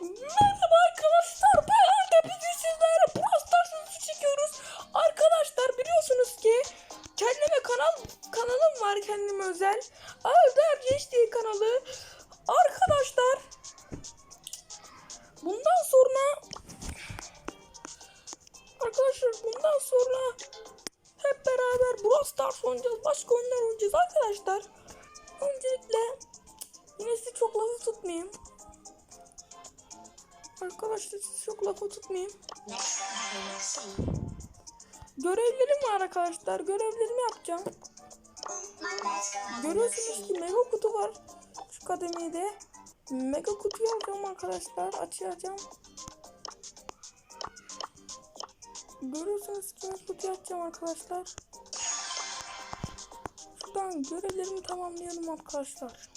Merhaba arkadaşlar. Ben Arda. Bugün sizlerle Brawl çekiyoruz. Arkadaşlar biliyorsunuz ki kendime kanal kanalım var kendime özel. Arda HD kanalı. Arkadaşlar bundan sonra arkadaşlar bundan sonra hep beraber Brawl Stars oynayacağız. Başka oyunlar oynayacağız arkadaşlar. Öncelikle yine sizi çok lafı tutmayayım. Arkadaşlar çok lafa tutmayayım. Görevlerim var arkadaşlar. Görevlerimi yapacağım. Görüyorsunuz ki mega kutu var. Şu kademede. Mega kutuyu alacağım arkadaşlar. Açacağım. Görüyorsunuz ki kutuyu açacağım arkadaşlar. Şuradan görevlerimi tamamlayalım arkadaşlar.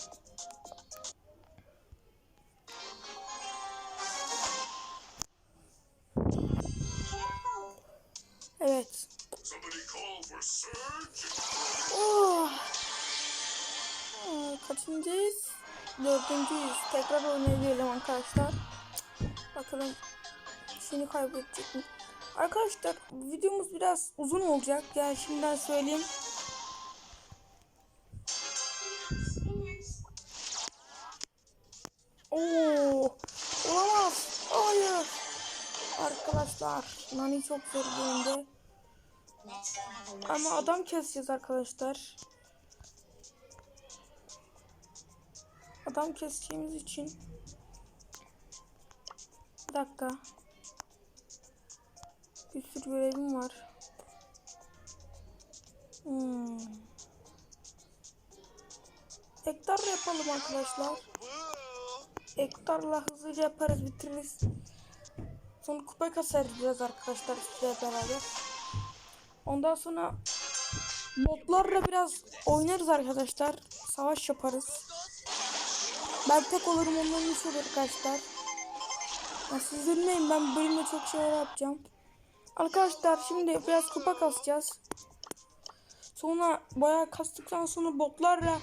Evet. Oh. Aa, Kaçıncıyız? Dördüncüyüz. Tekrar oynayalım arkadaşlar. Bakalım seni kaybedecek mi? Arkadaşlar videomuz biraz uzun olacak. Yani şimdiden söyleyeyim. Arkadaşlar Nani çok zor bölümde. Ama adam keseceğiz arkadaşlar. Adam keseceğimiz için. Bir dakika. Bir sürü görevim var. Hmm. Hektar yapalım arkadaşlar. Hektarla hızlıca yaparız bitiririz. Sonra kupa kasarız biraz arkadaşlar sizle beraber. Ondan sonra botlarla biraz oynarız arkadaşlar. Savaş yaparız. Ben tek olurum onların olur arkadaşlar. Ya siz üzülmeyin ben bölümde çok şeyler yapacağım. Arkadaşlar şimdi biraz kupa kasacağız. Sonra bayağı kastıktan sonra botlarla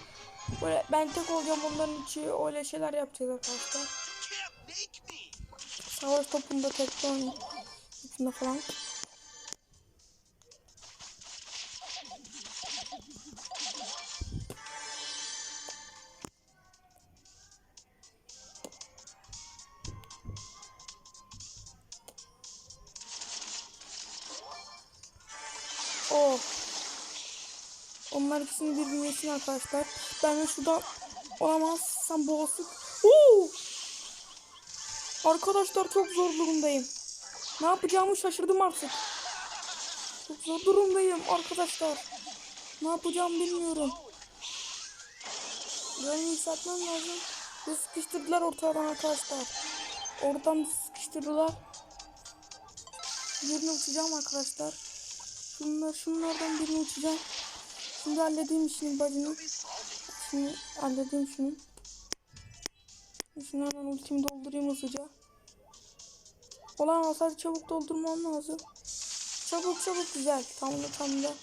böyle ben tek olacağım onların içi öyle şeyler yapacağız arkadaşlar. Savaş topunda tekte oynayıp falan. Oh. Onlar ikisini birbirine arkadaşlar. Ben de şuradan olamazsam boğazlık. Oo! Arkadaşlar çok zor durumdayım. Ne yapacağımı şaşırdım artık. Çok zor durumdayım arkadaşlar. Ne yapacağımı bilmiyorum. Böyle satmam lazım. Ve sıkıştırdılar ortadan arkadaşlar. Oradan sıkıştırdılar. Birini uçacağım arkadaşlar. Şunlar, şunlardan birini uçacağım. Şimdi halledeyim işini bacını. Şimdi halledeyim şunu. Şunu hemen ultimi doldurayım hızlıca. Olan sadece çabuk doldurmam lazım. Çabuk çabuk güzel. Tam da tam da.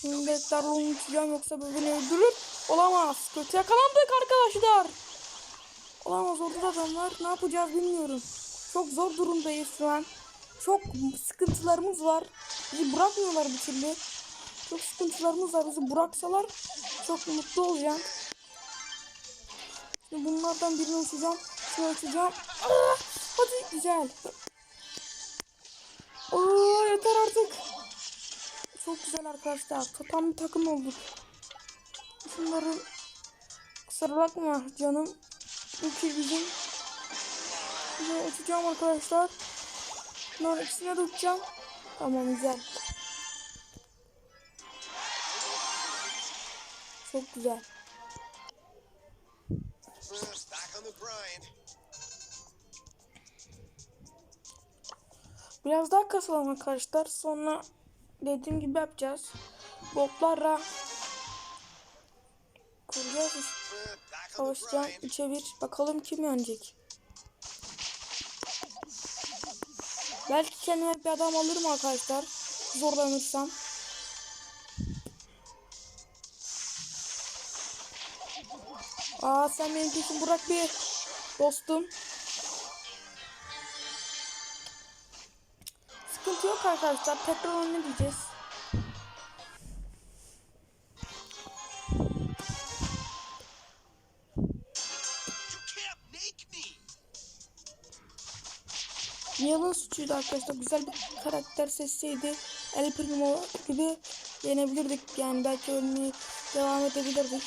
Şimdi beklerle onu uçacağım yoksa beni öldürür. Olamaz. Kötü yakalandık arkadaşlar. Olamaz orada da adamlar. Ne yapacağız bilmiyorum. Çok zor durumdayız şu an. Çok sıkıntılarımız var. Bizi bırakmıyorlar bir türlü. Çok sıkıntılarımız var. Bizi bıraksalar çok mutlu olacağım. Şimdi bunlardan birini uçacağım. Şunu uçacağım. Ah, hadi güzel. Oo, yeter artık. Çok güzel arkadaşlar. Tam bir takım olduk. Şunları kusura bakma canım. Bu ki bizim. Şimdi uçacağım arkadaşlar. Bunların ikisine de uçacağım. Tamam güzel. Çok güzel. Biraz daha kasalım arkadaşlar. Sonra dediğim gibi yapacağız. Botlarla kuracağız. Savaşacağım. grind. 3'e 1. Bakalım kim yenecek. Belki kendime bir adam alırım arkadaşlar. Zorlanırsam. Aa sen benim peşim bırak bir dostum. Sıkıntı yok arkadaşlar. Petrol ne diyeceğiz? Yalın suçuydu arkadaşlar. Güzel bir karakter seçseydi El Primo gibi yenebilirdik. Yani belki ölmeyi devam edebilirdik.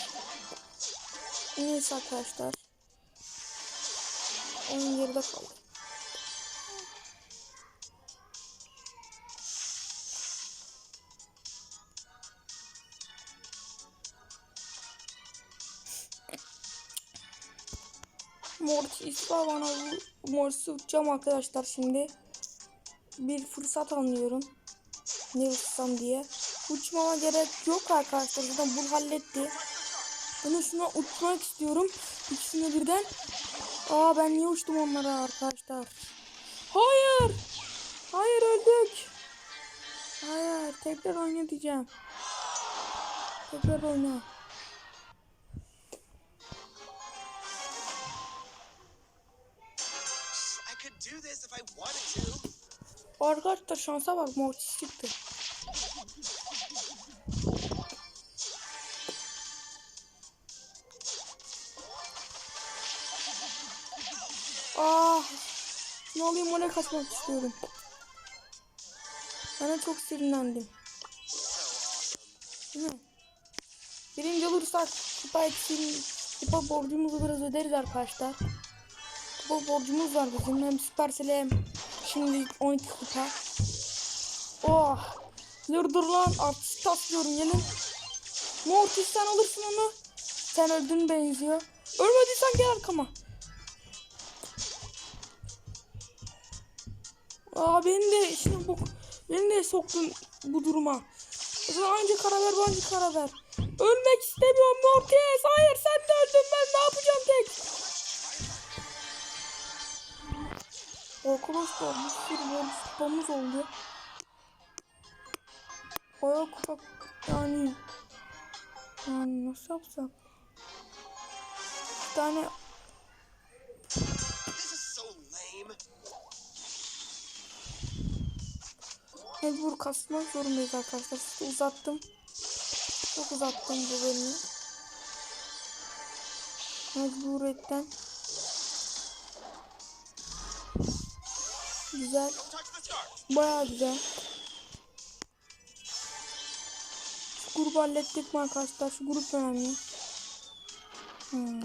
Neyse arkadaşlar. Oyun geride kaldı. Mortis bana Mortis'i uçacağım arkadaşlar şimdi. Bir fırsat anlıyorum. Ne uçsam diye. Uçmama gerek yok arkadaşlar. Zaten bu halletti. Ben şuna uçmak istiyorum. İkisini birden. Aa ben niye uçtum onlara arkadaşlar? Hayır. Hayır öldük. Hayır tekrar oyna diyeceğim. Tekrar oyna. Arkadaşlar şansa bak Mortis çıktı. Ah, ne alayım oraya kaçmak istiyorum. Bana çok sinirlendim. Değil mi? Birinci olursak kupa eksiğini, kupa borcumuzu biraz öderiz arkadaşlar. Kupa borcumuz var bizim hem Supercell'e hem şimdi 12 kupa. Oh! Dur lan artist taslıyorum gelin. Mortis sen alırsın onu. Sen öldün benziyor. Ölmediysen gel arkama. Aa beni de şimdi bu beni de soktun bu duruma. Zaman önce karar ver, bence karar ver. Ölmek istemiyorum Mortis. Hayır sen de öldün ben ne yapacağım tek. Arkadaşlar bir sürü oldu. Bayağı kupa yani yani nasıl yapsak? Bir tane mecbur kasmak zorundayız arkadaşlar. İşte uzattım. Çok uzattım bu bölümü. Mecburiyetten. Güzel. Bayağı güzel. Şu grubu hallettik mi arkadaşlar? Şu grup önemli. Hmm.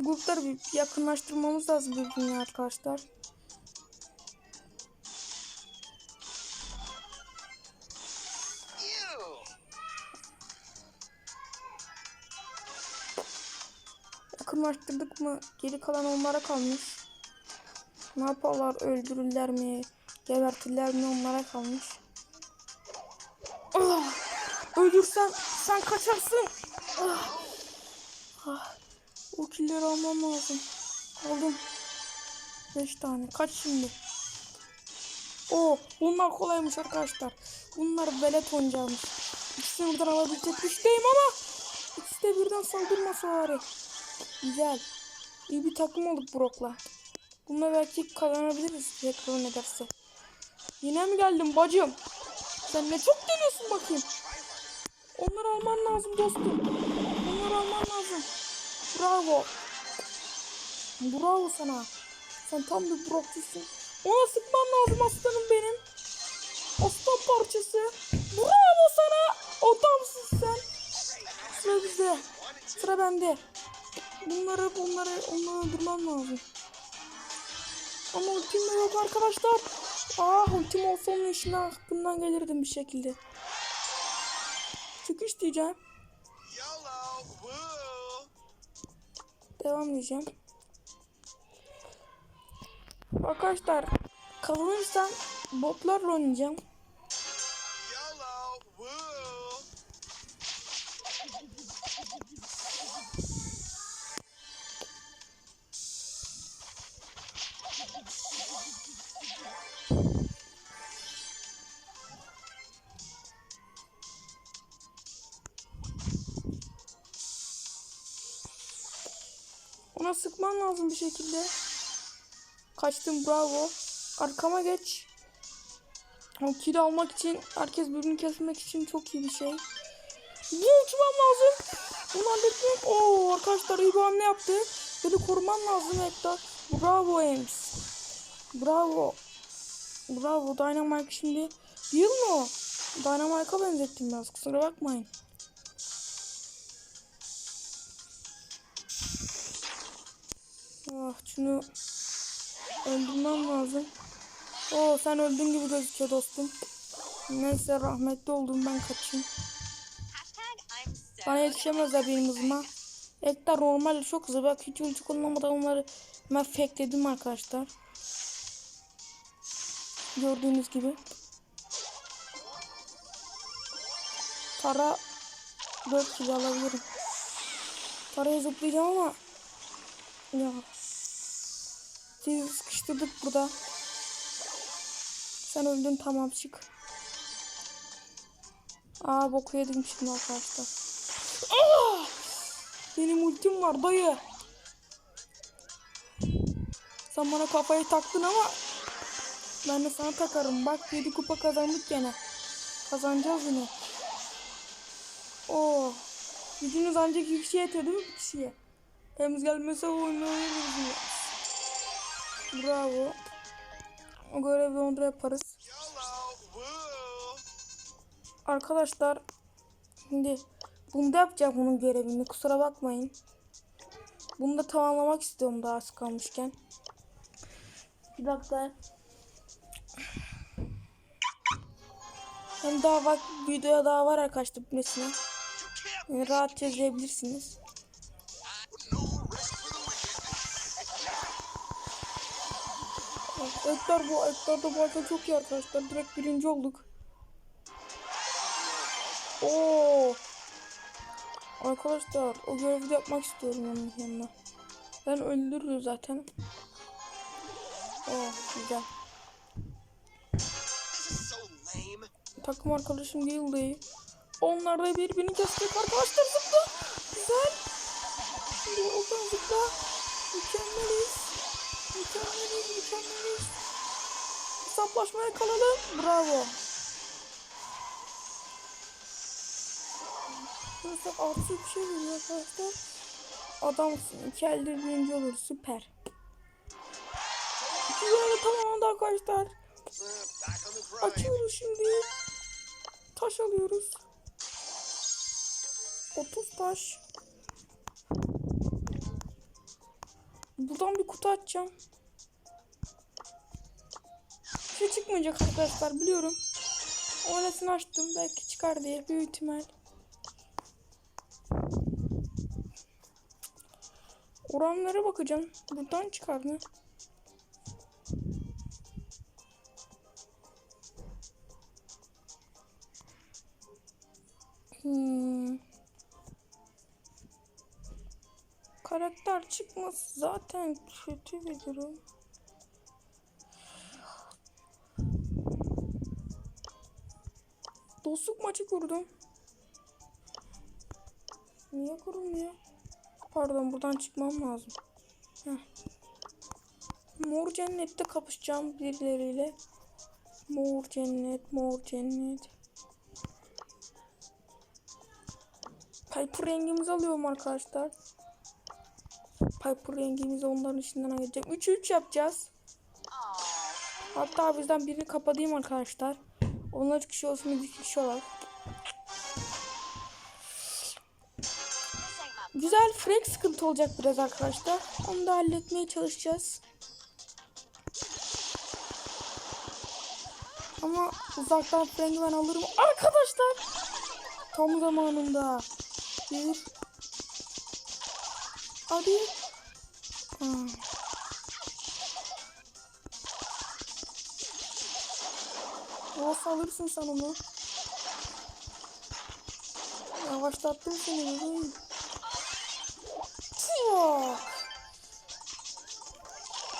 Grupları bir yakınlaştırmamız lazım birbirine arkadaşlar. Yakınlaştırdık mı geri kalan onlara kalmış. Ne yaparlar öldürürler mi? Gebertirler mi onlara kalmış. Ah! Ölürsen sen kaçarsın. Ah! Ah! O killeri almam lazım. Aldım. 5 tane. Kaç şimdi? Oo, bunlar kolaymış arkadaşlar. Bunlar velet oynayacakmış. İkisini birden alabilecek güçteyim ama ikisi de birden saldırmasa bari. Güzel. İyi bir takım olduk Brock'la. Bununla belki kazanabiliriz tekrar ederse. Yine mi geldin bacım? Sen ne çok deniyorsun bakayım. Onları alman lazım dostum. Onları alman lazım. Bravo. Bravo sana. Sen tam bir Brock'çısın. Ona sıkman lazım aslanım benim. Aslan parçası. Bravo sana. Adamsın sen. Sıra bizde. Sıra bende. Bunları bunları onları öldürmem lazım. Ama ultim de yok arkadaşlar. Ah ultim olsa onun işine hakkından gelirdim bir şekilde. Çıkış diyeceğim. Devam diyeceğim. Arkadaşlar kazanırsam botlarla oynayacağım. Lazım bir şekilde. Kaçtım bravo. Arkama geç. O kili almak için, herkes birbirini kesmek için çok iyi bir şey. Bu uçmam lazım. Bunu halletmek. Oo arkadaşlar iyi bir hamle yaptı. Beni koruman lazım Hector. Bravo Ems. Bravo. Bravo Dynamite şimdi. Mi o? Dynamite'a benzettim biraz kusura bakmayın. Ah şunu öldürmem lazım. Oo sen öldün gibi gözüküyor dostum. Neyse rahmetli oldum ben kaçayım. Bana yetişemezler benim hızıma. Ekler normal çok hızlı. Bak hiç ulti kullanmadan onları ben fakeledim arkadaşlar. Gördüğünüz gibi. Para 4 kilo alabilirim. Parayı zıplayacağım ama ya sizi sıkıştırdık burada. Sen öldün tamam çık. Aa boku yedim şimdi arkadaşlar. Aa! Benim ultim var dayı. Sen bana kafayı taktın ama ben de sana takarım. Bak 7 kupa kazandık gene. Kazanacağız yine. Oo. Gücünüz ancak iki kişiye yetiyor değil mi? Bir kişiye. Temiz gelmese oynayabiliriz. Bravo. O görevi onda yaparız. Arkadaşlar şimdi bunda yapacağım bunun görevini kusura bakmayın. Bunu da tamamlamak istiyorum daha az kalmışken. Bir dakika. Hem daha bak videoya daha var arkadaşlar bitmesine. Yani rahatça izleyebilirsiniz. Ekler bu Ekler de bu arada çok iyi arkadaşlar. Direkt birinci olduk. Oo. Arkadaşlar o görevi yapmak istiyorum onun yanına. Ben öldürürüm zaten. Oo güzel. So lame. Takım arkadaşım Gilday. Onlar da birbirini kesecek arkadaşlar zıpla. Güzel. Şimdi oradan zıpla. Mükemmeliz. Mükemmeliz, Hesaplaşmaya kalalım. Bravo. Burası artı bir şey veriyor arkadaşlar. Adamsın. İki birinci olur. Süper. İki görevi tamamlandı arkadaşlar. Açıyoruz şimdi. Taş alıyoruz. 30 taş. Buradan bir kutu açacağım. Çıkmayacak arkadaşlar biliyorum. Öylesine açtım belki çıkar diye büyük ihtimal. Oranlara bakacağım. Buradan çıkar mı? Hmm. Karakter çıkması zaten kötü bir durum. Dostluk maçı kurdum. Niye kurulmuyor? Pardon buradan çıkmam lazım. Heh. Mor cennette kapışacağım birileriyle. Mor cennet, mor cennet. Piper rengimizi alıyorum arkadaşlar. Piper rengimizi onların içinden ayıracağım. 3-3 yapacağız. Hatta bizden birini kapatayım arkadaşlar. Onlar 3 kişi olsun biz 2 kişi olarak. Güzel frek sıkıntı olacak biraz arkadaşlar. Onu da halletmeye çalışacağız. Ama uzaktan freni ben alırım. Arkadaşlar! Tam zamanında. Bir. Hadi. Hmm. Olsa alırsın sen onu. Yavaşlattım seni bebeğim. Çok.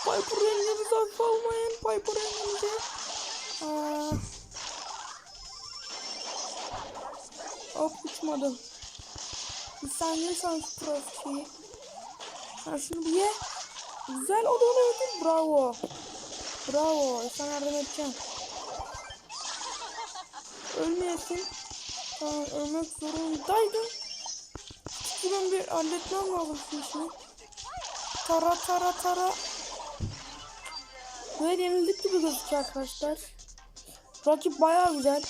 Piper hafife almayın. Piper. Aa. Hop uçmadım. Bir saniye sen şu trafiği. Ha şunu bir ye. Güzel o da onu. Bravo. Bravo. Sana yardım edeceğim. Ölmeyesin. Tamam ölmek zorundaydım. Ben bir halletmem lazım şu işini. Tara tara tara. Böyle yenildik gibi gözüküyor arkadaşlar. Rakip bayağı güzel.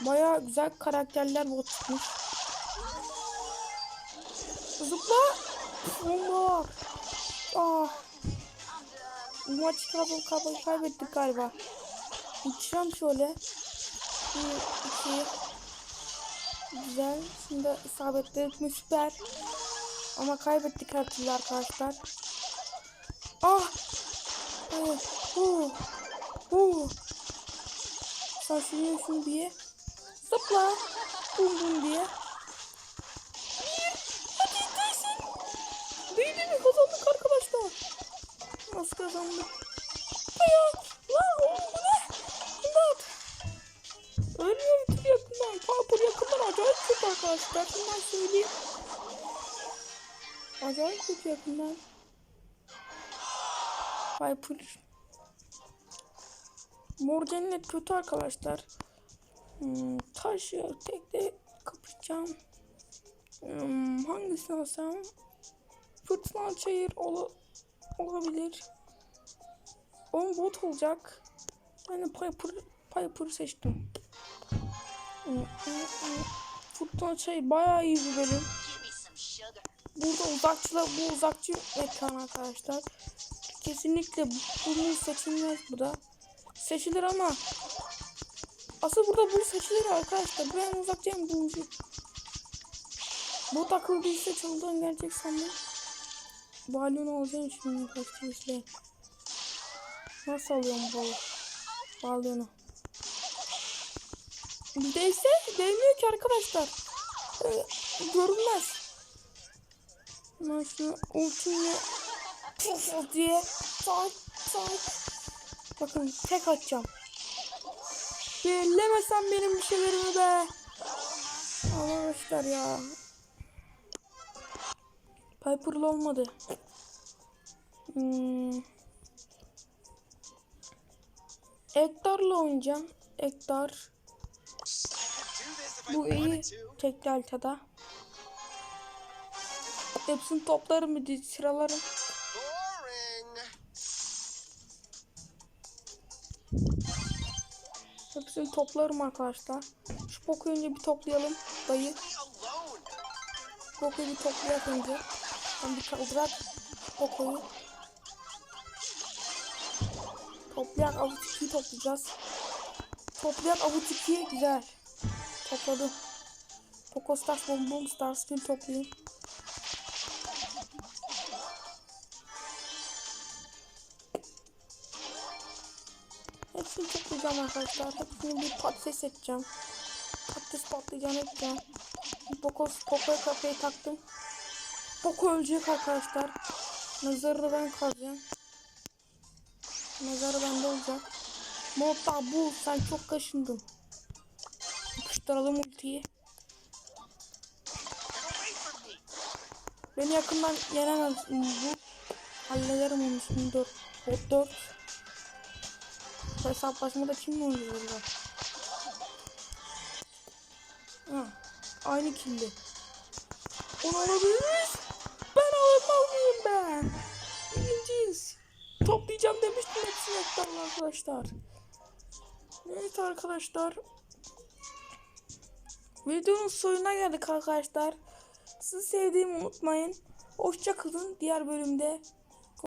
Bayağı güzel karakterler bot çıkmış. Zıpla. Bomba. Ah. Bu maçı kaybettik galiba. Uçacağım şöyle. Bir, iki. Güzel. Şimdi isabetledik mi süper. Ama kaybettik her türlü arkadaşlar. Ah. Oh. Oh. Şunu şunu diye. Zıpla. Bum bum diye. Acayip kötü yakından. Piper. Mor cennet kötü arkadaşlar. Hmm, taş ya tek de kapışacağım. Hmm, hangisini alsam? Fırtına çayır ola, olabilir. On bot olacak. Ben de Piper, Piper'ı seçtim. Hmm, hmm, hmm. Fırtına çayır bayağı iyi bir bölüm. Burada uzakçılar bu uzakçı ekran arkadaşlar. Kesinlikle bunu seçilmez burada. Seçilir ama asıl burada bu seçilir arkadaşlar. Ben uzakçıyım bu Bu takıldıysa çıldan gelecek sandım. Balyon alacağım şimdi kaçtıysa. Nasıl alıyorum bu balyonu? Değse değmiyor ki arkadaşlar. Ee, görünmez. Ben şunu ultimle puf diye tak tak. Bakın tek atacağım. Bellemesen benim bir şeylerimi be. Arkadaşlar ya. Piper'lı olmadı. Hmm. Ektar'la oynayacağım. Ektar. Bu iyi. Tek deltada. Hepsini toplarım bir sıralarım. Hepsini toplarım arkadaşlar. Şu Poco'yu önce bir toplayalım. Dayı. Poco'yu bir toplayak önce. Ben bir kaldırak Poco'yu. Toplayak avuç 2'yi toplayacağız. Toplayak avuç 2'yi güzel. Topladım. Poco Stars Bom Bom Stars Spin toplayayım. Toplayacağım arkadaşlar. Hepsini bir patates edeceğim. Patates patlayacağını edeceğim. Poco, Poco'ya kafayı taktım. Poco ölecek arkadaşlar. Mezarı ben kazacağım. Mezarı bende olacak. Mota bu sen çok kaşındın. Yapıştıralım ultiyi. Beni yakından yenemez bu. Hallederim onu şimdi 4. Bot 4. Hesaplaşmada kimle oynuyoruz burada? Ha, aynı killi. Onu alabilir miyiz? Ben alamaz mıyım ben? Birinciyiz. Toplayacağım demiştim hepsini ekranla arkadaşlar. Evet arkadaşlar. Videonun sonuna geldik arkadaşlar. Sizi sevdiğimi unutmayın. Hoşça kalın. Diğer bölümde